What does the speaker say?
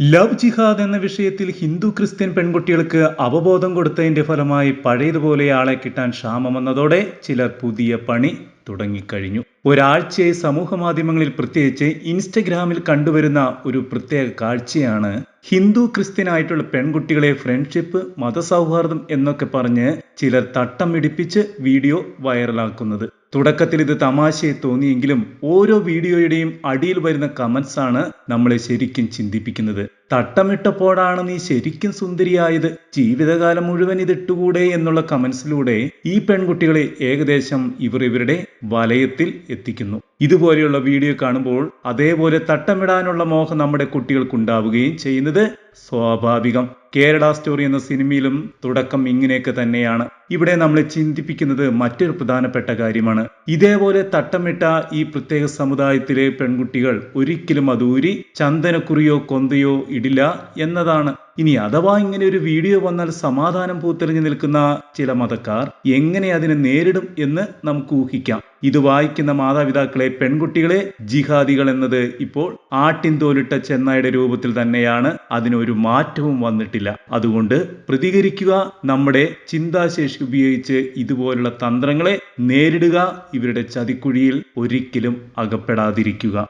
Love ജിഹാദ് എന്ന വിഷയത്തിൽ Hindu Christian പെൺകുട്ടികൾക്ക് അവബോധം കൊടുത്തതിന്റെ ഫലമായി പഴയതുപോലെ ആളെ കിട്ടാൻ ക്ഷാമം വന്നതോടെ ചിലർ പുതിയ പണി തുടങ്ങിക്കഴിഞ്ഞു. ഒരാഴ്ചയായി സമൂഹ മാധ്യമങ്ങളിൽ പ്രത്യേകിച്ച് ഇൻസ്റ്റഗ്രാമിൽ കണ്ടുവരുന്ന ഒരു പ്രത്യേക കാഴ്ചയാണ് ഹിന്ദു ക്രിസ്ത്യനായിട്ടുള്ള പെൺകുട്ടികളെ ഫ്രണ്ട്ഷിപ്പ് മതസൗഹാർദ്ദം എന്നൊക്കെ പറഞ്ഞ് ചിലർ തട്ടം ഇടിപ്പിച്ച് വീഡിയോ വൈറലാക്കുന്നത്. തുടക്കത്തിൽ ഇത് തമാശയെ തോന്നിയെങ്കിലും ഓരോ വീഡിയോയുടെയും അടിയിൽ വരുന്ന കമന്റ്സ് ആണ് നമ്മളെ ശരിക്കും ചിന്തിപ്പിക്കുന്നത്. തട്ടമിട്ടപ്പോഴാണ് നീ ശരിക്കും സുന്ദരിയായത്. ജീവിതകാലം മുഴുവൻ ഇതിട്ടുകൂടെ എന്നുള്ള കമന്റ്സിലൂടെ ഈ പെൺകുട്ടികളെ ഏകദേശം ഇവർ ഇവരുടെ വലയത്തിൽ എത്തിക്കുന്നു. ഇതുപോലെയുള്ള വീഡിയോ കാണുമ്പോൾ അതേപോലെ തട്ടമിടാനുള്ള മോഹം നമ്മുടെ കുട്ടികൾക്കുണ്ടാവുകയും ചെയ്യുന്നത് സ്വാഭാവികം. കേരള സ്റ്റോറി എന്ന സിനിമയിലും തുടക്കം ഇങ്ങനെയൊക്കെ തന്നെയാണ്. ഇവിടെ നമ്മളെ ചിന്തിപ്പിക്കുന്നത് മറ്റൊരു പ്രധാനപ്പെട്ട കാര്യമാണ്. ഇതേപോലെ തട്ടമിട്ട ഈ പ്രത്യേക സമുദായത്തിലെ പെൺകുട്ടികൾ ഒരിക്കലും അതൂരി ചന്ദനക്കുറിയോ കൊന്തയോ ഇടില്ല എന്നതാണ്. ഇനി അഥവാ ഇങ്ങനെ ഒരു വീഡിയോ വന്നാൽ സമാധാനം പൂത്തെറിഞ്ഞു നിൽക്കുന്ന ചില മതക്കാർ എങ്ങനെ അതിനെ നേരിടും എന്ന് നമുക്ക് ഊഹിക്കാം. ഇത് വായിക്കുന്ന മാതാപിതാക്കളെ പെൺകുട്ടികളെ ജിഹാദികൾ എന്നത് ഇപ്പോൾ ആട്ടിൻ തോലിട്ട ചെന്നായുടെ രൂപത്തിൽ തന്നെയാണ് അതിനൊരു മാറ്റവും വന്നിട്ടില്ല. അതുകൊണ്ട് പ്രതികരിക്കുക നമ്മുടെ ചിന്താശേഷി ഉപയോഗിച്ച് ഇതുപോലുള്ള തന്ത്രങ്ങളെ നേരിടുക ഇവരുടെ ചതിക്കുഴിയിൽ ഒരിക്കലും അകപ്പെടാതിരിക്കുക.